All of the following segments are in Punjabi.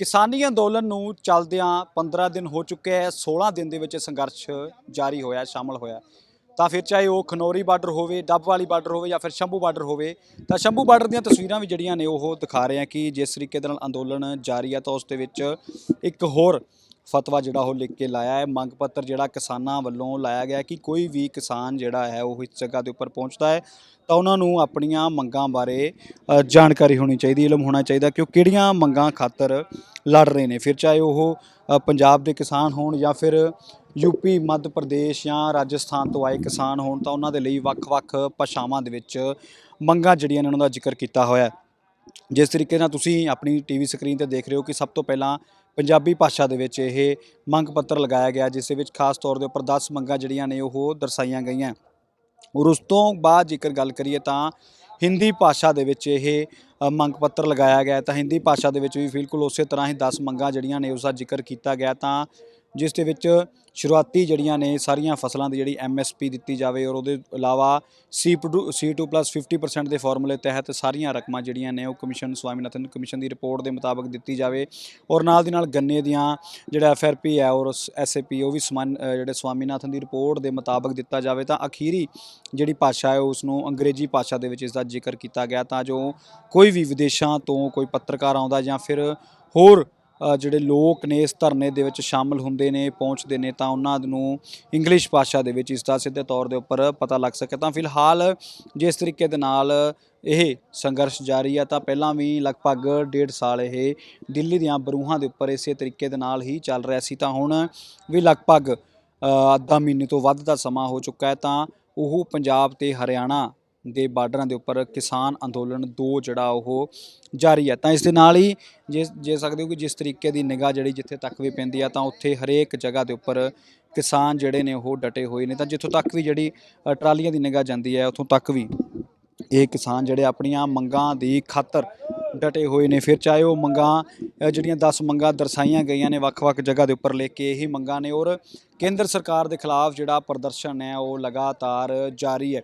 ਕਿਸਾਨੀ ਅੰਦੋਲਨ ਨੂੰ ਚੱਲਦਿਆਂ 15 ਦਿਨ ਹੋ ਚੁੱਕੇ ਹੈ 16 ਦਿਨ ਦੇ ਵਿੱਚ ਸੰਘਰਸ਼ ਜਾਰੀ ਹੋਇਆ, ਸ਼ਾਮਲ ਹੋਇਆ। ਤਾਂ ਫਿਰ ਚਾਹੇ ਉਹ ਖਨੌਰੀ ਬਾਰਡਰ ਹੋਵੇ, ਡੱਬ ਵਾਲੀ ਬਾਰਡਰ ਹੋਵੇ ਜਾਂ ਫਿਰ ਸ਼ੰਭੂ ਬਾਰਡਰ ਹੋਵੇ, ਤਾਂ ਸ਼ੰਭੂ ਬਾਰਡਰ ਦੀਆਂ ਤਸਵੀਰਾਂ ਵੀ ਜਿਹੜੀਆਂ ਨੇ ਉਹ ਦਿਖਾ ਰਹੇ ਆ ਕਿ ਜਿਸ ਤਰੀਕੇ ਦੇ ਨਾਲ ਅੰਦੋਲਨ ਜਾਰੀ ਹੈ, ਤਾਂ ਉਸ ਦੇ ਵਿੱਚ ਇੱਕ ਹੋਰ ਫਤਵਾ ਜਿਹੜਾ ਉਹ ਲਿਖ ਕੇ ਲਾਇਆ ਹੈ। ਮੰਗ ਪੱਤਰ ਜਿਹੜਾ ਕਿਸਾਨਾਂ ਵੱਲੋਂ ਲਾਇਆ ਗਿਆ ਕਿ ਕੋਈ ਵੀ ਕਿਸਾਨ ਜਿਹੜਾ ਹੈ, ਉਹ ਇਸ ਜਗ੍ਹਾ ਦੇ ਉੱਪਰ ਪਹੁੰਚਦਾ ਹੈ ਤਾਂ ਉਹਨਾਂ ਨੂੰ ਆਪਣੀਆਂ ਮੰਗਾਂ ਬਾਰੇ ਜਾਣਕਾਰੀ ਹੋਣੀ ਚਾਹੀਦੀ, ਇਲਮ ਹੋਣਾ ਚਾਹੀਦਾ ਕਿ ਉਹ ਕਿਹੜੀਆਂ ਮੰਗਾਂ ਖਾਤਰ ਲੜ ਰਹੇ ਨੇ। ਫਿਰ ਚਾਹੇ ਉਹ ਪੰਜਾਬ ਦੇ ਕਿਸਾਨ ਹੋਣ ਜਾਂ ਫਿਰ ਯੂਪੀ ਮੱਧ ਪ੍ਰਦੇਸ਼ ਜਾਂ ਰਾਜਸਥਾਨ ਤੋਂ ਆਏ ਕਿਸਾਨ ਹੋਣ ਤਾਂ ਉਹਨਾਂ ਦੇ ਲਈ ਵੱਖ-ਵੱਖ ਭਾਸ਼ਾਵਾਂ ਦੇ ਵਿੱਚ ਮੰਗਾਂ ਜਿਹੜੀਆਂ ਨੇ ਉਹਨਾਂ ਦਾ ਜ਼ਿਕਰ ਕੀਤਾ ਹੋਇਆ ਹੈ। ਜਿਸ ਤਰੀਕੇ ਨਾਲ ਤੁਸੀਂ ਆਪਣੀ ਟੀਵੀ ਸਕਰੀਨ ਤੇ ਦੇਖ ਰਹੇ ਹੋ ਕਿ ਸਭ ਤੋਂ ਪਹਿਲਾਂ ਪੰਜਾਬੀ ਭਾਸ਼ਾ ਦੇ ਵਿੱਚ ਇਹ ਮੰਗ ਪੱਤਰ ਲਗਾਇਆ ਗਿਆ, ਜਿਸ ਦੇ ਵਿੱਚ ਖਾਸ ਤੌਰ ਦੇ ਉੱਪਰ 10 ਮੰਗਾਂ ਜਿਹੜੀਆਂ ਨੇ ਉਹ ਦਰਸਾਈਆਂ ਗਈਆਂ। ਔਰ ਉਸ ਤੋਂ ਬਾਅਦ ਜੇਕਰ ਗੱਲ ਕਰੀਏ ਤਾਂ ਹਿੰਦੀ ਭਾਸ਼ਾ ਦੇ ਵਿੱਚ ਇਹ ਮੰਗ ਪੱਤਰ ਲਗਾਇਆ ਗਿਆ ਤਾਂ ਹਿੰਦੀ ਭਾਸ਼ਾ ਦੇ ਵਿੱਚ ਵੀ ਬਿਲਕੁਲ ਉਸੇ ਤਰ੍ਹਾਂ ਹੀ 10 ਮੰਗਾਂ ਜਿਹੜੀਆਂ ਨੇ ਉਸ ਦਾ ਜ਼ਿਕਰ ਕੀਤਾ ਗਿਆ ਤਾਂ ਜਿਸ ਦੇ ਵਿੱਚ ਸ਼ੁਰੂਆਤੀ ਜਿਹੜੀਆਂ ਨੇ ਸਾਰੀਆਂ ਫਸਲਾਂ ਦੀ ਜਿਹੜੀ ਐਮਐਸਪੀ ਦਿੱਤੀ ਜਾਵੇ ਔਰ ਉਹਦੇ ਇਲਾਵਾ C2 C2 50% ਦੇ ਫਾਰਮੂਲੇ ਤਹਿਤ ਸਾਰੀਆਂ ਰਕਮਾਂ ਜਿਹੜੀਆਂ ਨੇ ਉਹ ਕਮਿਸ਼ਨ, ਸਵਾਮੀਨਾਥਨ ਕਮਿਸ਼ਨ ਦੀ ਰਿਪੋਰਟ ਦੇ ਮੁਤਾਬਕ ਦਿੱਤੀ ਜਾਵੇ ਔਰ ਨਾਲ ਦੀ ਨਾਲ ਗੰਨੇ ਦੀਆਂ ਜਿਹੜਾ ਐਫਆਰਪੀ ਹੈ ਔਰ ਐਸਏਪੀ ਉਹ ਵੀ ਸਮਾਨ ਜਿਹੜੇ ਸਵਾਮੀਨਾਥਨ ਦੀ ਰਿਪੋਰਟ ਦੇ ਮੁਤਾਬਕ ਦਿੱਤਾ ਜਾਵੇ ਤਾਂ ਅਖੀਰੀ ਜਿਹੜੀ ਭਾਸ਼ਾ ਹੈ ਉਸ ਨੂੰ ਅੰਗਰੇਜ਼ੀ ਭਾਸ਼ਾ ਦੇ ਵਿੱਚ ਇਸ ਦਾ ਜ਼ਿਕਰ ਕੀਤਾ ਗਿਆ ਤਾਂ ਜੋ ਕੋਈ ਵੀ ਵਿਦੇਸ਼ਾਂ ਤੋਂ ਕੋਈ ਪੱਤਰਕਾਰ ਆਉਂਦਾ ਜਾਂ ਫਿਰ ਹੋਰ ਜਿਹੜੇ ਲੋਕ ਨੇ ਇਸ ਧਰਨੇ ਦੇ ਵਿੱਚ ਸ਼ਾਮਲ ਹੁੰਦੇ ਨੇ, ਪਹੁੰਚਦੇ ਨੇ, ਤਾਂ ਉਹਨਾਂ ਨੂੰ ਇੰਗਲਿਸ਼ ਭਾਸ਼ਾ ਦੇ ਵਿੱਚ ਇਸ ਦਾ ਸਿੱਧੇ ਤੌਰ ਦੇ ਉੱਪਰ ਪਤਾ ਲੱਗ ਸਕੇ। ਤਾਂ ਫਿਲਹਾਲ ਜਿਸ ਤਰੀਕੇ ਦੇ ਨਾਲ ਇਹ ਸੰਘਰਸ਼ ਜਾਰੀ ਆ, ਤਾਂ ਪਹਿਲਾਂ ਵੀ ਲਗਭਗ ਡੇਢ ਸਾਲ ਇਹ ਦਿੱਲੀ ਦੀਆਂ ਬਰੂਹਾਂ ਦੇ ਉੱਪਰ ਇਸੇ ਤਰੀਕੇ ਦੇ ਨਾਲ ਹੀ ਚੱਲ ਰਿਹਾ ਸੀ, ਤਾਂ ਹੁਣ ਵੀ ਲਗਭਗ ਅੱਧਾ ਮਹੀਨੇ ਤੋਂ ਵੱਧ ਦਾ ਸਮਾਂ ਹੋ ਚੁੱਕਾ ਹੈ, ਤਾਂ ਉਹ ਪੰਜਾਬ ਤੇ ਹਰਿਆਣਾ ਦੇ ਬਾਰਡਰਾਂ ਦੇ ਉੱਪਰ ਕਿਸਾਨ ਅੰਦੋਲਨ ਦੋ ਜਿਹੜਾ ਉਹ ਜਾਰੀ ਹੈ। ਤਾਂ ਇਸ ਦੇ ਨਾਲ ਹੀ ਜੇ ਜੇ ਸਕਦੇ ਹੋ ਕਿ ਜਿਸ ਤਰੀਕੇ ਦੀ ਨਿਗਾਹ ਜਿਹੜੀ ਜਿੱਥੇ ਤੱਕ ਵੀ ਪੈਂਦੀ ਆ, ਤਾਂ ਉੱਥੇ ਹਰੇਕ ਜਗ੍ਹਾ ਦੇ ਉੱਪਰ ਕਿਸਾਨ ਜਿਹੜੇ ਨੇ ਉਹ ਡਟੇ ਹੋਏ ਨੇ। ਤਾਂ ਜਿੱਥੋਂ ਤੱਕ ਵੀ ਜਿਹੜੀ ਟਰਾਲੀਆਂ ਦੀ ਨਿਗਾਹ ਜਾਂਦੀ ਹੈ, ਉੱਥੋਂ ਤੱਕ ਵੀ ਇਹ ਕਿਸਾਨ ਜਿਹੜੇ ਆਪਣੀਆਂ ਮੰਗਾਂ ਦੀ ਖਾਤਰ ਡਟੇ ਹੋਏ ਨੇ। ਫਿਰ ਚਾਹੇ ਉਹ ਮੰਗਾਂ ਜਿਹੜੀਆਂ 10 ਮੰਗਾਂ ਦਰਸਾਈਆਂ ਗਈਆਂ ਨੇ ਵੱਖ-ਵੱਖ ਜਗ੍ਹਾ ਦੇ ਉੱਪਰ ਲੈ ਕੇ ਇਹੀ ਮੰਗਾਂ ਨੇ। ਔਰ ਕੇਂਦਰ ਸਰਕਾਰ ਦੇ ਖਿਲਾਫ ਜਿਹੜਾ ਪ੍ਰਦਰਸ਼ਨ ਹੈ, ਉਹ ਲਗਾਤਾਰ ਜਾਰੀ ਹੈ।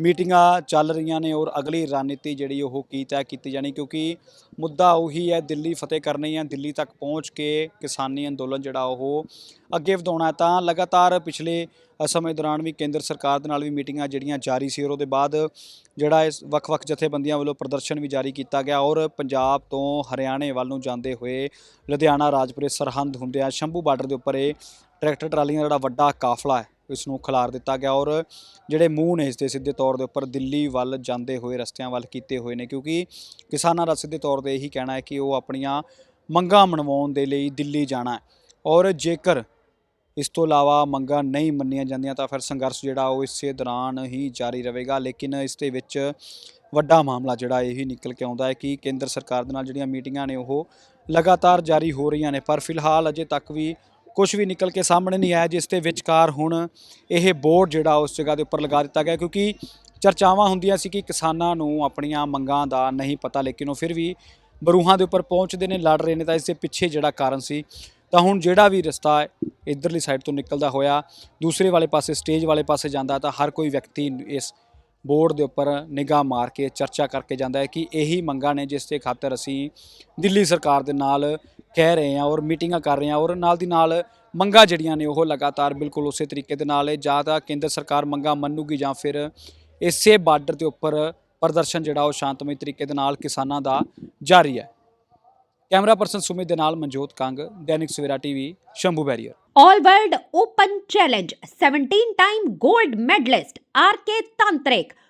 ਮੀਟਿੰਗਾਂ ਚੱਲ ਰਹੀਆਂ ਨੇ ਔਰ ਅਗਲੀ ਰਣਨੀਤੀ ਜਿਹੜੀ ਉਹ ਕੀ ਤੈਅ ਕੀਤੀ ਜਾਣੀ ਕਿਉਂਕਿ ਮੁੱਦਾ ਉਹੀ ਹੈ, ਦਿੱਲੀ ਫਤਿਹ ਕਰਨੀ ਹੈ, ਦਿੱਲੀ ਤੱਕ ਪਹੁੰਚ ਕੇ ਕਿਸਾਨੀ ਅੰਦੋਲਨ ਜਿਹੜਾ ਉਹ ਅੱਗੇ ਵਧਾਉਣਾ ਤਾਂ ਲਗਾਤਾਰ ਪਿਛਲੇ ਸਮੇਂ ਦੌਰਾਨ ਵੀ ਕੇਂਦਰ ਸਰਕਾਰ ਦੇ ਨਾਲ ਵੀ ਮੀਟਿੰਗਾਂ ਜਿਹੜੀਆਂ ਜਾਰੀ ਸੀ ਔਰ ਉਹਦੇ ਬਾਅਦ ਜਿਹੜਾ ਇਸ ਵੱਖ-ਵੱਖ ਜਥੇਬੰਦੀਆਂ ਵੱਲੋਂ ਪ੍ਰਦਰਸ਼ਨ ਵੀ ਜਾਰੀ ਕੀਤਾ ਗਿਆ ਔਰ ਪੰਜਾਬ ਤੋਂ ਹਰਿਆਣੇ ਵੱਲ ਨੂੰ ਜਾਂਦੇ ਹੋਏ ਲੁਧਿਆਣਾ, ਰਾਜਪੁਰੇ ਸਰਹੰਦ ਹੁੰਦਿਆਂ ਸ਼ੰਭੂ ਬਾਰਡਰ ਦੇ ਉੱਪਰ ਇਹ ਟਰੈਕਟਰ ਟਰਾਲੀਆਂ ਦਾ ਜਿਹੜਾ ਵੱਡਾ ਕਾਫਲਾ ਹੈ। ਇਸ ਨੂੰ ਖਿਲਾਰ ਦਿੱਤਾ ਗਿਆ ਔਰ ਜਿਹੜੇ ਮੂੰਹ ਨੇ ਇਸ ਦੇ ਸਿੱਧੇ ਤੌਰ ਦੇ ਉੱਪਰ ਦਿੱਲੀ ਵੱਲ ਜਾਂਦੇ ਹੋਏ ਰਸਤਿਆਂ ਵੱਲ ਕੀਤੇ ਹੋਏ ਨੇ ਕਿਉਂਕਿ ਕਿਸਾਨਾਂ ਦਾ ਸਿੱਧੇ ਤੌਰ ਤੇ ਇਹੀ ਕਹਿਣਾ ਹੈ ਕਿ ਉਹ ਆਪਣੀਆਂ ਮੰਗਾਂ ਮਨਵਾਉਣ ਦੇ ਲਈ ਦਿੱਲੀ ਜਾਣਾ ਹੈ। ਔਰ ਜੇਕਰ ਇਸ ਤੋਂ ਇਲਾਵਾ ਮੰਗਾਂ ਨਹੀਂ ਮੰਨੀਆਂ ਜਾਂਦੀਆਂ ਤਾਂ ਫਿਰ ਸੰਘਰਸ਼ ਜਿਹੜਾ ਉਹ ਇਸੇ ਦੌਰਾਨ ਹੀ ਜਾਰੀ ਰਹੇਗਾ। ਲੇਕਿਨ ਇਸ ਦੇ ਵਿੱਚ ਵੱਡਾ ਮਾਮਲਾ ਜਿਹੜਾ ਇਹੀ ਨਿਕਲ ਕੇ ਆਉਂਦਾ ਹੈ ਕਿ ਕੇਂਦਰ ਸਰਕਾਰ ਦੇ ਨਾਲ ਜਿਹੜੀਆਂ ਮੀਟਿੰਗਾਂ ਨੇ ਉਹ ਲਗਾਤਾਰ ਜਾਰੀ ਹੋ ਰਹੀਆਂ ਨੇ। ਪਰ ਫਿਲਹਾਲ ਅਜੇ ਤੱਕ ਵੀ ਕੁਝ ਵੀ ਨਿਕਲ ਕੇ ਸਾਹਮਣੇ ਨਹੀਂ ਆਇਆ, ਜਿਸ ਦੇ ਵਿਚਕਾਰ ਹੁਣ ਇਹ ਬੋਰਡ ਜਿਹੜਾ ਉਸ ਜਗ੍ਹਾ ਦੇ ਉੱਪਰ ਲਗਾ ਦਿੱਤਾ ਗਿਆ, ਕਿਉਂਕਿ ਚਰਚਾਵਾਂ ਹੁੰਦੀਆਂ ਸੀ ਕਿ ਕਿਸਾਨਾਂ ਨੂੰ ਆਪਣੀਆਂ ਮੰਗਾਂ ਦਾ ਨਹੀਂ ਪਤਾ, ਲੇਕਿਨ ਉਹ ਫਿਰ ਵੀ ਬਰੂਹਾਂ ਦੇ ਉੱਪਰ ਪਹੁੰਚਦੇ ਨੇ, ਲੜ ਰਹੇ ਨੇ, ਤਾਂ ਇਸ ਦੇ ਪਿੱਛੇ ਜਿਹੜਾ ਕਾਰਨ ਸੀ, ਤਾਂ ਹੁਣ ਜਿਹੜਾ ਵੀ ਰਸਤਾ ਇਧਰਲੀ ਸਾਈਡ ਤੋਂ ਨਿਕਲਦਾ ਹੋਇਆ, ਦੂਸਰੇ ਵਾਲੇ ਪਾਸੇ ਸਟੇਜ ਵਾਲੇ ਪਾਸੇ ਜਾਂਦਾ, ਤਾਂ ਹਰ ਕੋਈ ਵਿਅਕਤੀ ਇਸ ਬੋਰਡ ਦੇ ਉੱਪਰ ਨਿਗਾਹ ਮਾਰ ਕੇ ਚਰਚਾ ਕਰਕੇ ਜਾਂਦਾ ਹੈ ਕਿ ਇਹੀ ਮੰਗਾਂ ਨੇ, ਜਿਸ ਦੇ ਖਾਤਰ ਅਸੀਂ ਦਿੱਲੀ ਸਰਕਾਰ ਦੇ ਨਾਲ ਕਹਿ ਰਹੇ ਹਾਂ ਔਰ ਮੀਟਿੰਗਾਂ ਕਰ ਰਹੇ ਹਾਂ ਔਰ ਨਾਲ ਦੀ ਨਾਲ ਮੰਗਾਂ ਜਿਹੜੀਆਂ ਨੇ ਉਹ ਲਗਾਤਾਰ ਬਿਲਕੁਲ ਉਸੇ ਤਰੀਕੇ ਦੇ ਨਾਲ ਜਾਂ ਤਾਂ ਕੇਂਦਰ ਸਰਕਾਰ ਮੰਗਾਂ ਮੰਨੂਗੀ ਜਾਂ ਫਿਰ ਇਸੇ ਬਾਰਡਰ ਦੇ ਉੱਪਰ ਪ੍ਰਦਰਸ਼ਨ ਜਿਹੜਾ ਉਹ ਸ਼ਾਂਤਮਈ ਤਰੀਕੇ ਦੇ ਨਾਲ ਕਿਸਾਨਾਂ ਦਾ ਜਾਰੀ ਹੈ। ਕੈਮਰਾ ਪਰਸਨ ਸੁਮਿਤ ਦੇ ਨਾਲ Manjot Kang, Dainik Savera TV, Shambhu barrier. All World Open Challenge 17 time gold medalist RK Tantrik